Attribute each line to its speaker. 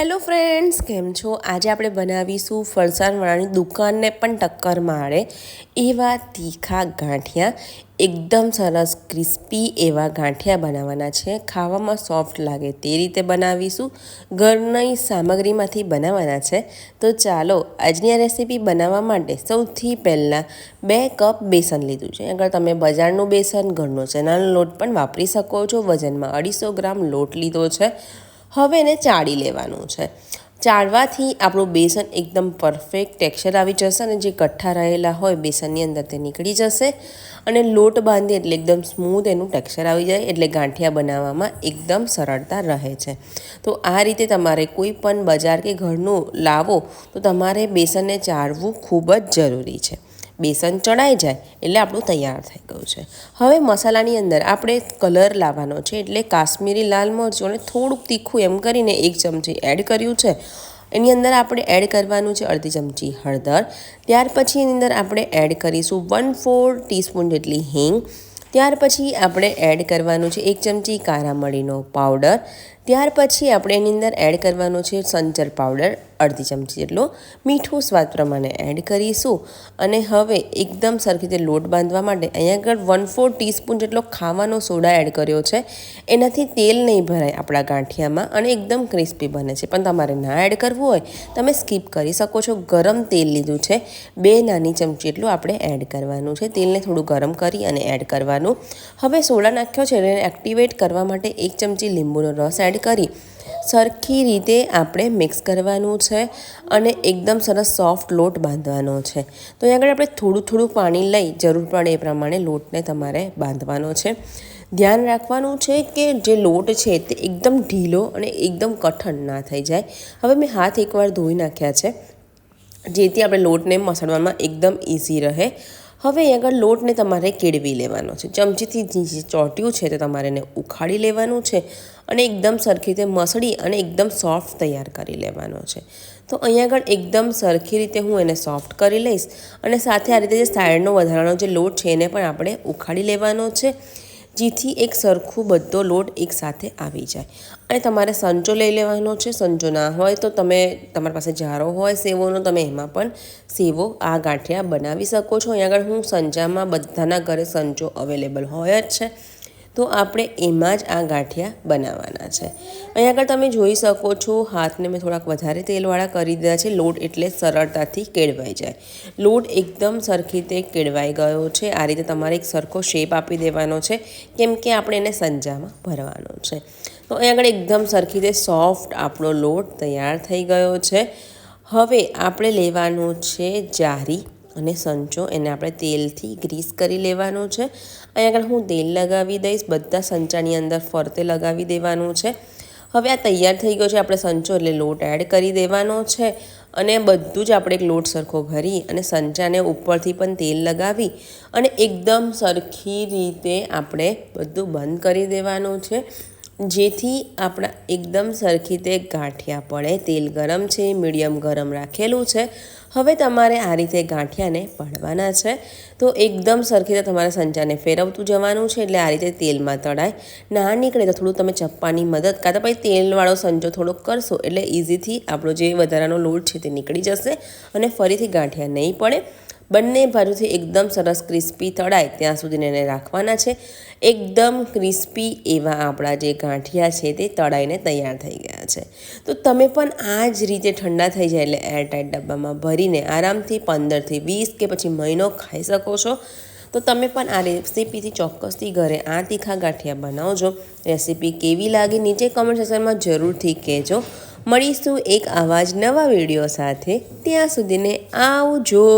Speaker 1: Hello friends, કેમ છો? આજે આપણે બનાવીશું ફરસાણવાળાની દુકાનને પણ ટક્કર મારે. એવા તીખા ગાંઠિયા, એકદમ સરસ ક્રિસ્પી એવા ગાંઠિયા બનાવવાના છે. ખાવામાં સોફ્ટ લાગે તે રીતે બનાવીશું. ઘરની સામગ્રીમાંથી બનાવવાના છે. તો ચાલો, આજની આ રેસીપી બનાવવા માટે સૌથી પહેલાં બે કપ બેસન લીધું છે. આગળ તમે બજારનું બેસન, ઘરનો ચણાનો લોટ પણ વાપરી શકો છો. વજનમાં અઢીસો ગ્રામ લોટ લીધો છે. હવે એને ચાળી લેવાનું છે. ચાળવાથી આપણું બેસન એકદમ પરફેક્ટ ટેક્સચર આવી જશે અને જે કઠ્ઠા રહેલા હોય બેસનની અંદર તે નીકળી જશે. અને લોટ બાંધી એટલે એકદમ સ્મૂથ એનું ટેક્સચર આવી જાય એટલે ગાંઠિયા બનાવવામાં એકદમ સરળતા રહે છે. તો આ રીતે તમારે કોઈ પણ બજાર કે ઘરનું લાવો તો તમારે બેસનને ચાળવું ખૂબ જ જરૂરી છે. બેસન ચડાઈ જાય એટલે આપણું તૈયાર થઈ ગયું છે. હવે મસાલાની અંદર આપણે કલર લાવવાનો છે એટલે કાશ્મીરી લાલ મરચું અને થોડુંક તીખું એમ કરીને એક ચમચી એડ કર્યું છે. એની અંદર આપણે એડ કરવાનું છે અડધી ચમચી હળદર. ત્યાર પછી એની અંદર આપણે એડ કરીશું વન ફોર ટીસ્પૂન જેટલી હિંગ. ત્યાર પછી આપણે એડ કરવાનું છે એક ચમચી કારામળીનો પાવડર. ત્યાર પછી આપણે એની અંદર એડ કરવાનો છે સંચર પાવડર અડધી ચમચી જેટલો મીઠું સ્વાદ પ્રમાણે એડ કરીશું. અને હવે એકદમ સરખી રીતે લોટ બાંધવા માટે અહીંયા આગળ વન ફોર ટીસ્પૂન જેટલો ખાવાનો સોડા એડ કર્યો છે. એનાથી તેલ નહીં ભરાય આપણા ગાંઠિયામાં અને એકદમ ક્રિસ્પી બને છે. પણ તમારે ના એડ કરવું હોય, તમે સ્કીપ કરી શકો છો. ગરમ તેલ લીધું છે. બે નાની ચમચી એટલું આપણે એડ કરવાનું છે. તેલને થોડું ગરમ કરી અને એડ કરવાનું. હવે સોડા નાખ્યો છે એને એક્ટિવેટ કરવા માટે એક ચમચી લીંબુનો રસ એડ કરી. સરખી રીતે આપણે મિક્સ કરવાનું છે અને એકદમ સરસ સોફ્ટ લોટ બાંધવાનો છે. તો અહીં આગળ આપણે થોડું થોડું પાણી લઈ, જરૂર પડે એ પ્રમાણે લોટને તમારે બાંધવાનો છે. ધ્યાન રાખવાનું છે કે જે લોટ છે તે એકદમ ઢીલો અને એકદમ કઠણ ના થઈ જાય. હવે મેં હાથ એકવાર ધોઈ નાખ્યા છે, જેથી આપણે લોટને મસળવામાં એકદમ ઇઝી રહે. હવે અહીં આગળ લોટને તમારે કેળવી લેવાનો છે. ચમચીથી જે ચોટ્યું છે તે તમારે એને ઉખાડી લેવાનું છે અને એકદમ સરખી રીતે મસળી અને એકદમ સોફ્ટ તૈયાર કરી લેવાનો છે. તો અહીંયા આગળ એકદમ સરખી રીતે હું એને સોફ્ટ કરી લઈશ અને સાથે આ રીતે જે સાઈડનો વધારાનો જે લોટ છે એને પણ આપણે ઉખાડી લેવાનો છે. જેથી એક સરખું બધો લોટ એકસાથે આવી જાય. અને તમારે સંચો લઈ લેવાનો છે. સંચો ના હોય તો તમે તમારી પાસે જારો હોય, સેવોનો, તમે એમાં પણ સેવો આ ગાંઠિયા બનાવી શકો છો. અહીંયા આગળ હું સંચામાં બધાના ઘરે સંચો અવેલેબલ હોય જ છે. તો આપણે એમાં જ આ ગાંઠિયા બનાવવાના છે. અહીંયા આગળ તમે જોઈ શકો છો, હાથને મેં થોડાક વધારે તેલવાળા કરી દીધા છે. લોટ એટલે સરળતાથી કેળવાઈ જાય. લોટ એકદમ સરખી રીતે કેળવાઈ ગયો છે. આ રીતે તમારે એક સરખો શેપ આપી દેવાનો છે, કેમ કે આપણે એને સંજામાં ભરવાનો છે. તો અહીં આગળ એકદમ સરખી રીતે સોફ્ટ આપણો લોટ તૈયાર થઈ ગયો છે. હવે આપણે લેવાનું છે જારી અને સંચો એને આપણે તેલથી ગ્રીસ કરી લેવાનું છે. અહીંયા આગળ હું તેલ લગાવી દઈશ. બધા સંચાની અંદર ફરતે લગાવી દેવાનું છે. હવે આ તૈયાર થઈ ગયો છે આપણે સંચો એટલે લોટ એડ કરી દેવાનો છે. અને બધું જ આપણે એક લોટ સરખો ભરી અને સંચાને ઉપરથી પણ તેલ લગાવી અને એકદમ સરખી રીતે આપણે બધું બંધ કરી દેવાનું છે. જેથી આપણા એકદમ સરખી તે ગાંઠિયા પડે. તેલ ગરમ છે, મીડિયમ ગરમ રાખેલું છે. હવે તમારે આ રીતે ગાંઠિયાને પાડવાના છે. તો એકદમ સરખી રીતે તમારે સંચાને ફેરવતું જવાનું છે એટલે આ રીતે તેલમાં તળાય. ના નીકળે તો થોડું તમે ચપ્પાની મદદ કાં તો પછી તેલવાળો સંચો થોડોક કરશો એટલે ઇઝીથી આપણો જે વધારાનો લોટ છે તે નીકળી જશે અને ફરીથી ગાંઠિયા નહીં પડે. બંને બાજુથી એકદમ સરસ ક્રિસ્પી તળાય ત્યાં સુધીને એને રાખવાના છે. એકદમ ક્રિસ્પી એવા આપણા જે ગાંઠિયા છે તે તળાઈને તૈયાર થઈ ગયા છે. તો તમે પણ આ જ રીતે ઠંડા થઈ જાય એટલે એરટાઈટ ડબ્બામાં ભરીને આરામથી પંદરથી વીસ કે પછી મહિનો ખાઈ શકો છો. તો તમે પણ આ રેસીપીથી ચોક્કસથી ઘરે આ તીખા ગાંઠિયા બનાવજો. રેસીપી કેવી લાગી નીચે કમેન્ટ સેક્શનમાં જરૂરથી કહેજો. મળીશું એક આવા નવા વીડિયો સાથે. ત્યાં સુધીને આવજો.